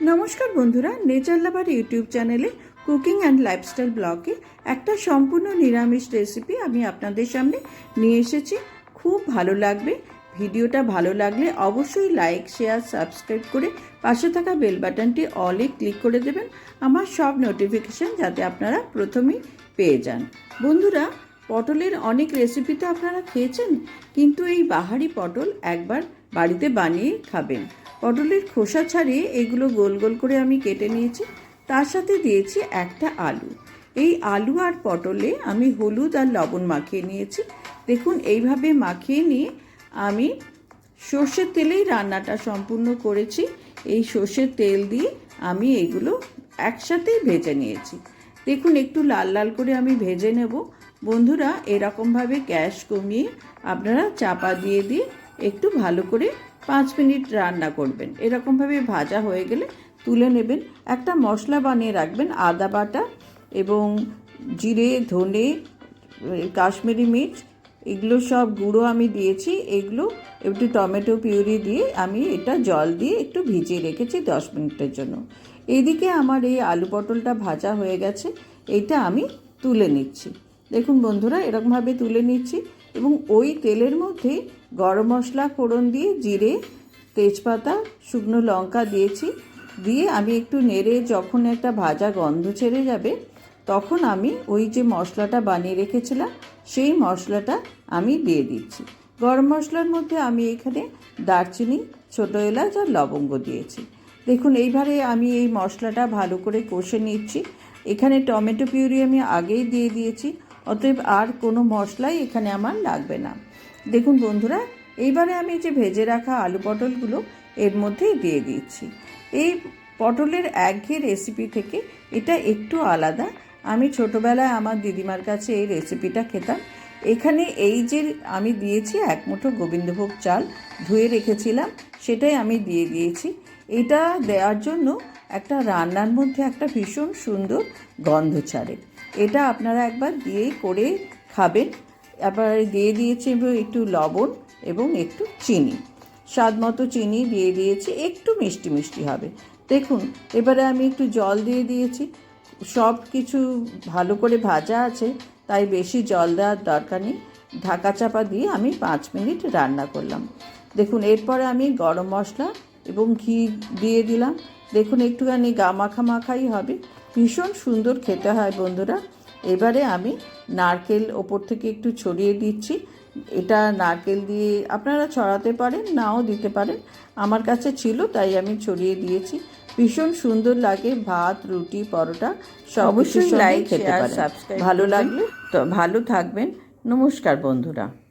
নমস্কার বন্ধুরা nature lover YouTube চ্যানেলে কুকিং অ্যান্ড লাইফস্টাইল ব্লগে একটা সম্পূর্ণ নিরামিষ রেসিপি আমি আপনাদের সামনে নিয়ে এসেছি। খুব ভালো লাগবে, ভিডিওটা ভালো লাগলে অবশ্যই লাইক শেয়ার সাবস্ক্রাইব করে পাশে থাকা বেল বাটনটি অলে ক্লিক করে দেবেন, আমার সব নোটিফিকেশান যাতে আপনারা প্রথমেই পেয়ে যান। বন্ধুরা, পটলের অনেক রেসিপি তো আপনারা খেয়েছেন, কিন্তু এই বাহারি পটল একবার বাড়িতে বানিয়ে খাবেন। পটলের খোসা ছাড়িয়ে এগুলো গোল গোল করে আমি কেটে নিয়েছি। তার সাথে দিয়েছি একটা আলু। এই আলু আর পটলে আমি হলুদ আর লবণ মাখিয়ে নিয়েছি। দেখুন, এইভাবে মাখিয়ে নিয়ে আমি সর্ষের তেলেই রান্নাটা সম্পূর্ণ করেছি। এই সর্ষের তেল দিয়ে আমি এগুলো একসাথেই ভেজে নিয়েছি। দেখুন, একটু লাল লাল করে আমি ভেজে নেব। বন্ধুরা, এরকমভাবে গ্যাস কমিয়ে আপনারা চাপা দিয়ে দিয়ে একটু ভালো করে পাঁচ মিনিট রান্না করবেন। এরকমভাবে ভাজা হয়ে গেলে তুলে নেবেন। একটা মশলা বানিয়ে রাখবেন, আদা বাটা এবং জিরে, ধনে, কাশ্মীরি মির্চ, এগুলো সব গুঁড়ো আমি দিয়েছি। এগুলো একটু টমেটো পিউরি দিয়ে আমি এটা জল দিয়ে একটু ভিজিয়ে রেখেছি দশ মিনিটের জন্য। এইদিকে আমার এই আলু পটলটা ভাজা হয়ে গেছে, এটা আমি তুলে নিচ্ছি। দেখুন বন্ধুরা, এরকমভাবে তুলে নিচ্ছি এবং ওই তেলের মধ্যে গরম মশলা, ফোড়ন দিয়ে জিরে, তেজপাতা, শুকনো লঙ্কা দিয়েছি। দিয়ে আমি একটু নেড়ে যখন একটা ভাজা গন্ধ ছেড়ে যাবে, তখন আমি ওই যে মশলাটা বানিয়ে রেখেছিলাম, সেই মশলাটা আমি দিয়ে দিচ্ছি। গরম মশলার মধ্যে আমি এখানে দারচিনি, ছোটো এলাচ আর লবঙ্গ দিয়েছি। দেখুন, এইবারে আমি এই মশলাটা ভালো করে কষে নিচ্ছি। এখানে টমেটো পিউরি আমি আগেই দিয়ে দিয়েছি। অতএব আর কোনো মশলাই এখানে আমার লাগবে না। দেখুন বন্ধুরা, এইবারে আমি যে ভেজে রাখা আলু পটলগুলো এর মধ্যেই দিয়ে দিচ্ছি। এই পটলের একঘেয়ে রেসিপি থেকে এটা একটু আলাদা। আমি ছোটোবেলায় আমার দিদিমার কাছে এই রেসিপিটা খেতাম। এখানে এই যে আমি দিয়েছি এক মুঠো গোবিন্দভোগ চাল ধুয়ে রেখেছিলাম, সেটাই আমি দিয়ে দিয়েছি। এটা দেওয়ার জন্য একটা রান্নার মধ্যে একটা ভীষণ সুন্দর গন্ধ ছাড়ে। এটা আপনারা একবার দিয়ে করে খাবেন। এবার দিয়ে দিয়েছি একটু লবণ এবং একটু চিনি। স্বাদ মতো চিনি দিয়ে দিয়েছি, একটু মিষ্টি মিষ্টি হবে। দেখুন, এবারে আমি একটু জল দিয়ে দিয়েছি। সব কিছু ভালো করে ভাজা আছে, তাই বেশি জল দেওয়ার দরকার নেই। ঢাকা চাপা দিয়ে আমি পাঁচ মিনিট রান্না করলাম। দেখুন, এরপরে আমি গরম মশলা এবং ঘি দিয়ে দিলাম। দেখুন একটুখানি গা মাখা মাখাই হবে। ভীষণ সুন্দর খেতে হয় বন্ধুরা। এবারে আমি নারকেল ওপর থেকে একটু ছড়িয়ে দিচ্ছি। এটা নারকেল দিয়ে আপনারা ছড়াতে পারেন নাও দিতে পারেন। আমার কাছে ছিল তাই আমি ছড়িয়ে দিয়েছি। ভীষণ সুন্দর লাগে ভাত রুটি পরোটা সব অবশ্যই কিছুর সঙ্গেই like, খেতে পারেন। ভালো। লাগলে তো ভালো থাকবেন। নমস্কার বন্ধুরা।